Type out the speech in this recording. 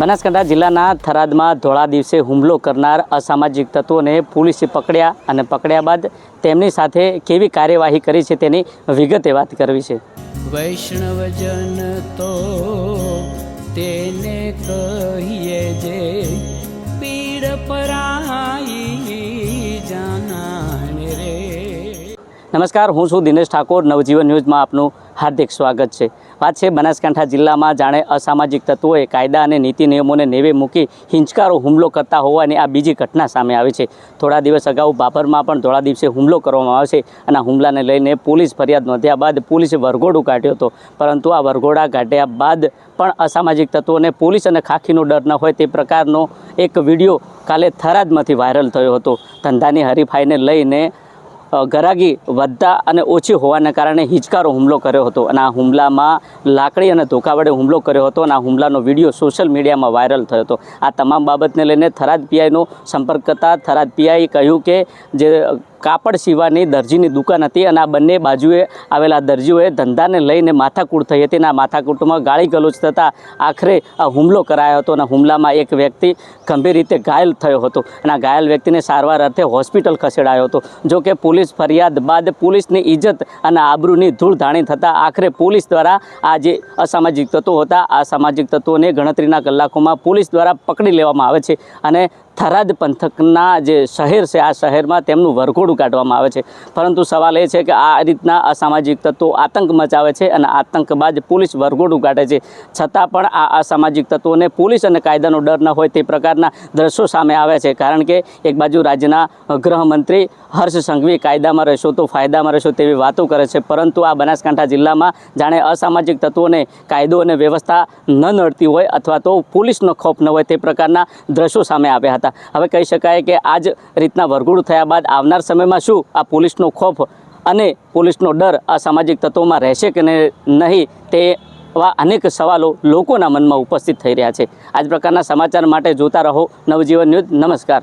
બનાસકાંઠા જિલ્લાના થરાદમાં ધોળા દિવસે હુમલો કરનાર અસામાજિક તત્વોને પોલીસે પકડ્યા અને પકડ્યા બાદ તેમની સાથે કેવી કાર્યવાહી કરી છે તેની વિગતે વાત કરવી છે. વૈષ્ણવજન તો તેને કહીએ જે પીડ પરાઈ નમસ્કાર, હું છું દિનેશ ઠાકોર. નવજીવન ન્યૂઝમાં આપનું હાર્દિક સ્વાગત છે. વાત છે બનાસકાંઠા જિલ્લામાં. જાણે અસામાજિક તત્વોએ કાયદા અને નીતિ નિયમોને નેવે મૂકી હિંચકારો હુમલો કરતા હોવાની આ બીજી ઘટના સામે આવી છે. થોડા દિવસ અગાઉ બાબરમાં પણ થોડા દિવસે હુમલો કરવામાં આવે છે અને આ હુમલાને લઈને પોલીસ ફરિયાદ નોંધ્યા બાદ પોલીસે વરઘોડું કાઢ્યો હતો. પરંતુ આ વરઘોડા કાઢ્યા બાદ પણ અસામાજિક તત્વોને પોલીસ અને ખાખીનો ડર ન હોય તે પ્રકારનો એક વીડિયો કાલે થરાદમાંથી વાયરલ થયો હતો. ધંધાની હરીફાઈને લઈને ગરાગી વધતા અને ઓછી હોવાના કારણે હિંચકારો હુમલો કર્યો હતો અને આ હુમલામાં લાકડી અને ધોકા વડે હુમલો કર્યો હતો અને આ હુમલાનો વીડિયો સોશિયલ મીડિયામાં વાયરલ થયો હતો. આ તમામ બાબતને લઈને થરાદ પીઆઈનો સંપર્ક કરતા થરાદ પીઆઈએ કહ્યું કે જે કાપડ સીવાની દરજીની દુકાન હતી અને આ બંને બાજુએ આવેલા દરજીઓએ ધંધાને લઈને માથાકૂટ થઈ હતી અને આ માથાકૂટમાં ગાળી ગલોચ થતાં આખરે આ હુમલો કરાયો હતો અને હુમલામાં એક વ્યક્તિ ગંભીર રીતે ઘાયલ થયો હતો અને આ ઘાયલ વ્યક્તિને સારવાર અર્થે હોસ્પિટલ ખસેડાયો હતો. જો કે પોલીસ ફરિયાદ બાદ પોલીસની ઇજ્જત અને આબરૂની ધૂળ ધાણી થતાં આખરે પોલીસ દ્વારા આ જે અસામાજિક તત્વો હતા, આ સામાજિક તત્વોને ગણતરીના કલાકોમાં પોલીસ દ્વારા પકડી લેવામાં આવે છે અને થરાદ પંથકના જે શહેર છે, આ શહેરમાં તેમનું વરઘોડું કાઢવામાં આવે છે. પરંતુ સવાલ એ છે કે આ રીતના અસામાજિક તત્વો આતંક મચાવે છે અને આતંક બાદ પોલીસ વરઘોડું કાઢે છે. છતાં પણ આ અસામાજિક તત્વોને પોલીસ અને કાયદાનો ડર ન હોય તે પ્રકારના દ્રશ્યો સામે આવે છે. કારણ કે એક બાજુ રાજ્યના ગૃહમંત્રી હર્ષ સંઘવી કાયદામાં રહેશો તો ફાયદામાં રહેશો તેવી વાતો કરે છે. પરંતુ આ બનાસકાંઠા જિલ્લામાં જાણે અસામાજિક તત્વોને, કાયદો અને વ્યવસ્થા ન નડતી હોય અથવા તો પોલીસનો ખોફ ન હોય તે પ્રકારના દ્રશ્યો સામે આવ્યા હતા. હવે કહી શકાય કે આ જ રીતના વરઘોડું થયા બાદ આવનાર સમયમાં શું આ પોલીસનો ખોફ અને પોલીસનો ડર આ સામાજિક તત્વોમાં રહેશે કે નહીં તે આવા અનેક સવાલો લોકોના મનમાં ઉપસ્થિત થઈ રહ્યા છે. આ જ પ્રકારના સમાચાર માટે જોતા રહો. નવજીવન ન્યૂઝ. નમસ્કાર.